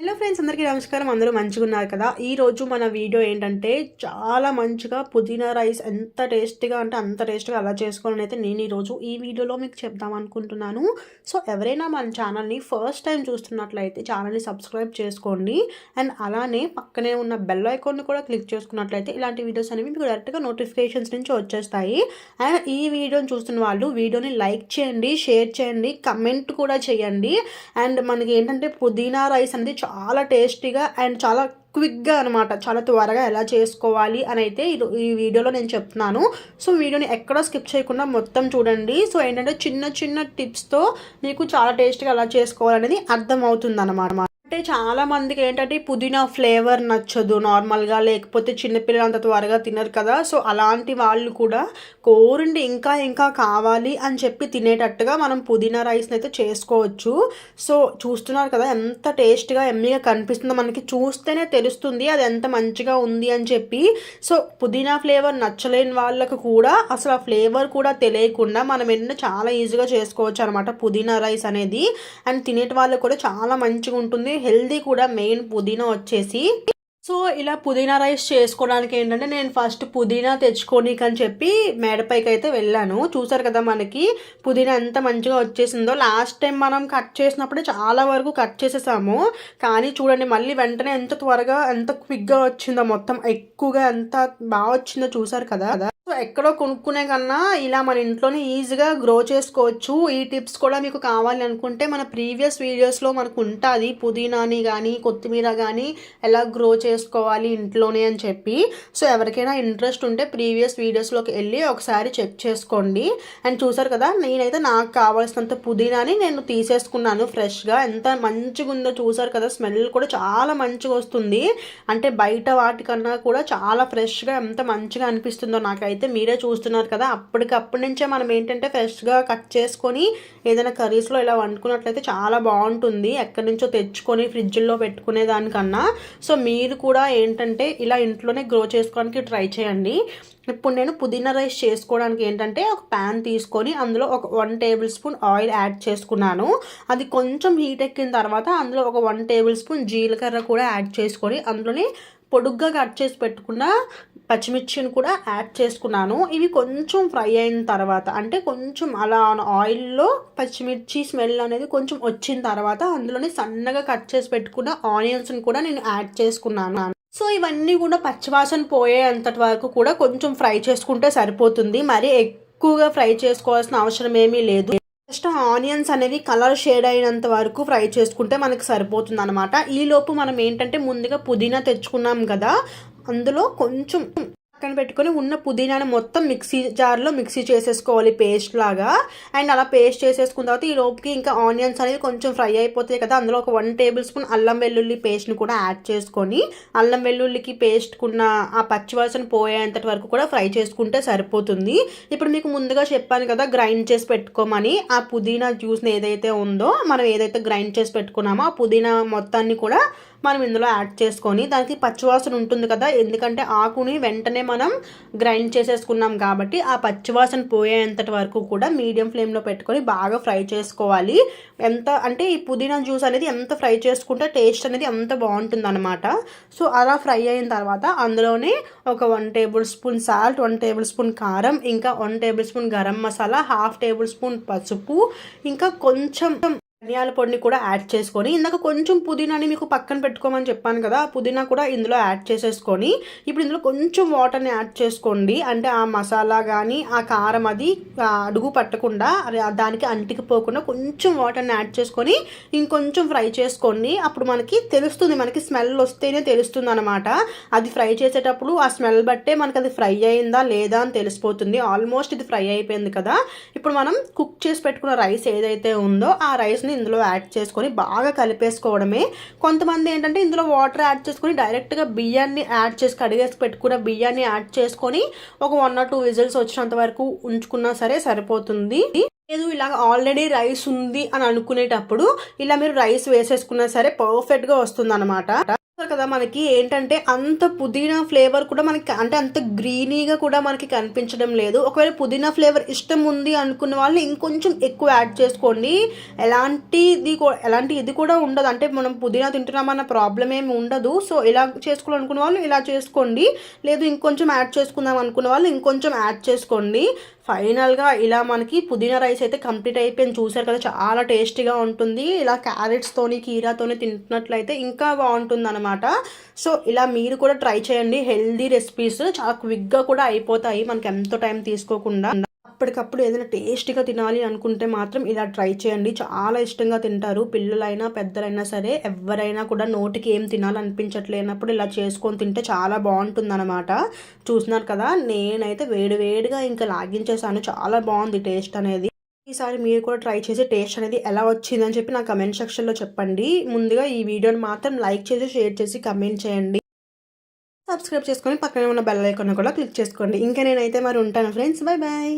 Hello friends అందరికీ నమస్కారం. అందరూ మంచిగా ఉన్నారు కదా ఈరోజు మన వీడియో ఏంటంటే చాలా మంచిగా పుదీనా రైస్ ఎంత టేస్టీగా అంటే అంత టేస్ట్గా అలా చేసుకోవాలని అయితే నేను ఈరోజు ఈ వీడియోలో మీకు చెప్దాం అనుకుంటున్నాను. సో ఎవరైనా మన ఛానల్ని ఫస్ట్ టైం చూస్తున్నట్లయితే ఛానల్ని సబ్స్క్రైబ్ చేసుకోండి. అండ్ అలానే పక్కనే ఉన్న బెల్ ఐకాన్ని కూడా క్లిక్ చేసుకున్నట్లయితే ఇలాంటి వీడియోస్ అనేవి మీకు డైరెక్ట్గా నోటిఫికేషన్స్ నుంచి వచ్చేస్తాయి. అండ్ ఈ వీడియోని చూస్తున్న వాళ్ళు వీడియోని లైక్ చేయండి షేర్ చేయండి కమెంట్ కూడా చేయండి. అండ్ మనకి ఏంటంటే పుదీనా రైస్ అనేది చాలా టేస్టీగా అండ్ చాలా క్విక్గా అనమాట చాలా త్వరగా ఎలా చేసుకోవాలి అని అయితే ఈ వీడియోలో నేను చెప్తున్నాను. సో వీడియోని ఎక్కడ స్కిప్ చేయకుండా మొత్తం చూడండి. సో ఏంటంటే చిన్న చిన్న టిప్స్తో మీకు చాలా టేస్ట్గా ఎలా చేసుకోవాలనేది అర్థమవుతుంది అనమాట అంటే చాలా మందికి ఏంటంటే పుదీనా ఫ్లేవర్ నచ్చదు నార్మల్గా లేకపోతే చిన్నపిల్లలు అంత త్వరగా తినరు కదా. సో అలాంటి వాళ్ళు కూడా కోరండి ఇంకా ఇంకా కావాలి అని చెప్పి తినేటట్టుగా మనం పుదీనా రైస్ని అయితే చేసుకోవచ్చు. సో చూస్తున్నారు కదా ఎంత టేస్ట్గా ఎమ్మీగా కనిపిస్తుందో మనకి చూస్తేనే తెలుస్తుంది అది ఎంత మంచిగా ఉంది అని చెప్పి. సో పుదీనా ఫ్లేవర్ నచ్చలేని వాళ్ళకు కూడా అసలు ఆ ఫ్లేవర్ కూడా తెలియకుండా మనం ఏంటంటే చాలా ఈజీగా చేసుకోవచ్చు అనమాట పుదీనా రైస్ అనేది. అండ్ తినేటి వాళ్ళకు కూడా చాలా మంచిగా ఉంటుంది. హెల్దీ కూడా మెయిన్ పుదీనా వచ్చేసి. సో ఇలా పుదీనా రైస్ చేసుకోవడానికి ఏంటంటే నేను ఫస్ట్ పుదీనా తెచ్చుకోనీకి అని చెప్పి మేడపైకి అయితే వెళ్ళాను. చూసారు కదా మనకి పుదీనా ఎంత మంచిగా వచ్చేసిందో. లాస్ట్ టైం మనం కట్ చేసినప్పుడే చాలా వరకు కట్ చేసేసాము. కానీ చూడండి మళ్ళీ వెంటనే ఎంత త్వరగా ఎంత క్విక్గా వచ్చిందో మొత్తం ఎక్కువగా ఎంత బాగా వచ్చిందో చూసారు కదా. ఎక్కడో కొనుక్కునే కన్నా ఇలా మన ఇంట్లోనే ఈజీగా గ్రో చేసుకోవచ్చు. ఈ టిప్స్ కూడా మీకు కావాలి అనుకుంటే మన ప్రీవియస్ వీడియోస్లో మనకు ఉంటుంది. పుదీనాని కానీ కొత్తిమీర కానీ ఎలా గ్రో చేసుకోవాలి ఇంట్లోనే అని చెప్పి. సో ఎవరికైనా ఇంట్రెస్ట్ ఉంటే ప్రీవియస్ వీడియోస్లోకి వెళ్ళి ఒకసారి చెక్ చేసుకోండి. అండ్ చూసారు కదా నేనైతే నాకు కావాల్సినంత పుదీనాని నేను తీసేసుకున్నాను ఫ్రెష్గా. ఎంత మంచిగా ఉందో చూసారు కదా స్మెల్ కూడా చాలా మంచిగా వస్తుంది. అంటే బయట వాటికన్నా కూడా చాలా ఫ్రెష్గా ఎంత మంచిగా అనిపిస్తుందో నాకైతే అయితే మీరే చూస్తున్నారు కదా అప్పటికప్పటి నుంచే మనం ఏంటంటే ఫ్రెష్గా కట్ చేసుకొని ఏదైనా కర్రీస్లో ఇలా వండుకున్నట్లయితే చాలా బాగుంటుంది. ఎక్కడి నుంచో తెచ్చుకొని ఫ్రిడ్జ్లో పెట్టుకునే దానికన్నా. సో మీరు కూడా ఏంటంటే ఇలా ఇంట్లోనే గ్రో చేసుకోవడానికి ట్రై చేయండి. ఇప్పుడు నేను పుదీనా రైస్ చేసుకోవడానికి ఏంటంటే ఒక ప్యాన్ తీసుకొని అందులో ఒక one tablespoon oil add చేసుకున్నాను. అది కొంచెం హీట్ ఎక్కిన తర్వాత అందులో ఒక వన్ టేబుల్ స్పూన్ జీలకర్ర కూడా యాడ్ చేసుకొని అందులోని పొడుగ్గా కట్ చేసి పెట్టుకున్న పచ్చిమిర్చిని కూడా యాడ్ చేసుకున్నాను. ఇవి కొంచెం ఫ్రై అయిన తర్వాత అంటే కొంచెం అలా ఆయిల్లో పచ్చిమిర్చి స్మెల్ అనేది కొంచెం వచ్చిన తర్వాత అందులోనే సన్నగా కట్ చేసి పెట్టుకున్న ఆనియన్స్ని కూడా నేను యాడ్ చేసుకున్నాను. సో ఇవన్నీ కూడా పచ్చివాసన పోయేంతటి వరకు కూడా కొంచెం ఫ్రై చేసుకుంటే సరిపోతుంది. మరి ఎక్కువగా ఫ్రై చేసుకోవాల్సిన అవసరం ఏమీ లేదు. జస్ట్ ఆనియన్స్ అనేవి కలర్ షేడ్ అయినంత వరకు ఫ్రై చేసుకుంటే మనకి సరిపోతుంది అనమాట ఈలోపు మనం ఏంటంటే ముందుగా పుదీనా తెచ్చుకున్నాం కదా అందులో కొంచెం పక్కన పెట్టుకొని ఉన్న పుదీనాని మొత్తం మిక్సీ జార్లో మిక్సీ చేసేసుకోవాలి పేస్ట్ లాగా. అండ్ అలా పేస్ట్ చేసేసుకున్న తర్వాత ఈ లోపుకి ఇంకా ఆనియన్స్ అనేది కొంచెం ఫ్రై అయిపోతాయి కదా. అందులో ఒక వన్ టేబుల్ స్పూన్ అల్లం వెల్లుల్లి పేస్ట్ని కూడా యాడ్ చేసుకొని అల్లం వెల్లుల్లికి పేస్ట్కున్న ఆ పచ్చివాసన పోయేంతటి వరకు కూడా ఫ్రై చేసుకుంటే సరిపోతుంది. ఇప్పుడు మీకు ముందుగా చెప్పాను కదా గ్రైండ్ చేసి పెట్టుకోమని. ఆ పుదీనా జ్యూస్ని ఏదైతే ఉందో మనం ఏదైతే గ్రైండ్ చేసి పెట్టుకున్నామో ఆ పుదీనా మొత్తాన్ని కూడా మనం ఇందులో యాడ్ చేసుకొని దానికి పచ్చివాసన ఉంటుంది కదా ఎందుకంటే ఆకుని వెంటనే మనం గ్రైండ్ చేసేసుకున్నాం కాబట్టి ఆ పచ్చివాసన పోయేంతటి వరకు కూడా మీడియం ఫ్లేమ్లో పెట్టుకొని బాగా ఫ్రై చేసుకోవాలి. ఎంత అంటే ఈ పుదీనా జ్యూస్ అనేది ఎంత ఫ్రై చేసుకుంటే టేస్ట్ అనేది ఎంత బాగుంటుందనమాట సో అలా ఫ్రై అయిన తర్వాత అందులోనే ఒక one tablespoon salt one tablespoon కారం ఇంకా one tablespoon garam masala half tablespoon పసుపు ఇంకా కొంచెం ధనియాల పొడిని కూడా యాడ్ చేసుకొని ఇందాక కొంచెం పుదీనాని మీకు పక్కన పెట్టుకోమని చెప్పాను కదా పుదీనా కూడా ఇందులో యాడ్ చేసేసుకొని ఇప్పుడు ఇందులో కొంచెం వాటర్ని యాడ్ చేసుకోండి. అంటే ఆ మసాలా కానీ ఆ కారం అది అడుగు పట్టకుండా దానికి అంటికిపోకుండా కొంచెం వాటర్ని యాడ్ చేసుకొని ఇంకొంచెం ఫ్రై చేసుకోండి. అప్పుడు మనకి తెలుస్తుంది మనకి స్మెల్ వస్తేనే తెలుస్తుంది అనమాట అది ఫ్రై చేసేటప్పుడు ఆ స్మెల్ బట్టే మనకి అది ఫ్రై అయిందా లేదా అని తెలిసిపోతుంది. ఆల్మోస్ట్ ఇది ఫ్రై అయిపోయింది కదా. ఇప్పుడు మనం కుక్ చేసి పెట్టుకున్న రైస్ ఏదైతే ఉందో ఆ రైస్ని ఇందులో యాడ్ చేసుకొని బాగా కలిపేసుకోవడమే. కొంతమంది ఏంటంటే ఇందులో వాటర్ యాడ్ చేసుకొని డైరెక్ట్గా బియ్యాన్ని యాడ్ చేసి కడిగేసి పెట్టుకున్న బియ్యాన్ని యాడ్ చేసుకొని ఒక వన్ ఆర్ టూ విజిల్స్ వచ్చినంత వరకు ఉంచుకున్నా సరే సరిపోతుంది. లేదు ఇలాగ ఆల్రెడీ రైస్ ఉంది అని అనుకునేటప్పుడు ఇలా మీరు రైస్ వేసేసుకున్నా సరే పర్ఫెక్ట్గా వస్తుంది అనమాట కదా మనకి ఏంటంటే అంత పుదీనా ఫ్లేవర్ కూడా మనకి అంటే అంత గ్రీనీగా కూడా మనకి కనిపించడం లేదు. ఒకవేళ పుదీనా ఫ్లేవర్ ఇష్టం ఉంది అనుకున్న వాళ్ళు ఇంకొంచెం ఎక్కువ యాడ్ చేసుకోండి. ఎలాంటిది ఎలాంటి ఇది కూడా ఉండదు. అంటే మనం పుదీనా తింటున్నామన్న ప్రాబ్లం ఏమి ఉండదు. సో ఇలా చేసుకోవాలనుకున్న వాళ్ళు ఇలా చేసుకోండి. లేదు ఇంకొంచెం యాడ్ చేసుకుందాం అనుకున్న వాళ్ళు ఇంకొంచెం యాడ్ చేసుకోండి. ఫైనల్గా ఇలా మనకి పుదీనా రైస్ అయితే కంప్లీట్ అయిపోయింది. చూసారు కదా చాలా టేస్టీగా ఉంటుంది. ఇలా క్యారెట్స్తోని కీరాతోని తింటున్నట్లయితే ఇంకా బాగుంటుంది అనమాట సో ఇలా మీరు కూడా ట్రై చేయండి. హెల్దీ రెసిపీస్ చాలా క్విక్గా కూడా అయిపోతాయి. మనకి ఎంతో టైం తీసుకోకుండా. ఎప్పటికప్పుడు ఏదైనా టేస్టీగా తినాలి అనుకుంటే మాత్రం ఇలా ట్రై చేయండి. చాలా ఇష్టంగా తింటారు. పిల్లలైనా పెద్దలైనా సరే ఎవరైనా కూడా నోటికి ఏం తినాలనిపించట్లేనప్పుడు ఇలా చేసుకొని తింటే చాలా బాగుంటుంది అనమాట చూస్తున్నారు కదా నేనైతే వేడివేడిగా ఇంకా లాగించేసాను. చాలా బాగుంది టేస్ట్ అనేది. ఈసారి మీరు కూడా ట్రై చేసి టేస్ట్ అనేది ఎలా వచ్చిందని చెప్పి నా కమెంట్ సెక్షన్లో చెప్పండి. ముందుగా ఈ వీడియోని మాత్రం లైక్ చేసి షేర్ చేసి కమెంట్ చేయండి. సబ్స్క్రైబ్ చేసుకొని పక్కనే ఉన్న బెల్ ఐకాన్ కూడా క్లిక్ చేసుకోండి. ఇంకా నేనైతే మరి ఉంటాను ఫ్రెండ్స్. Bye bye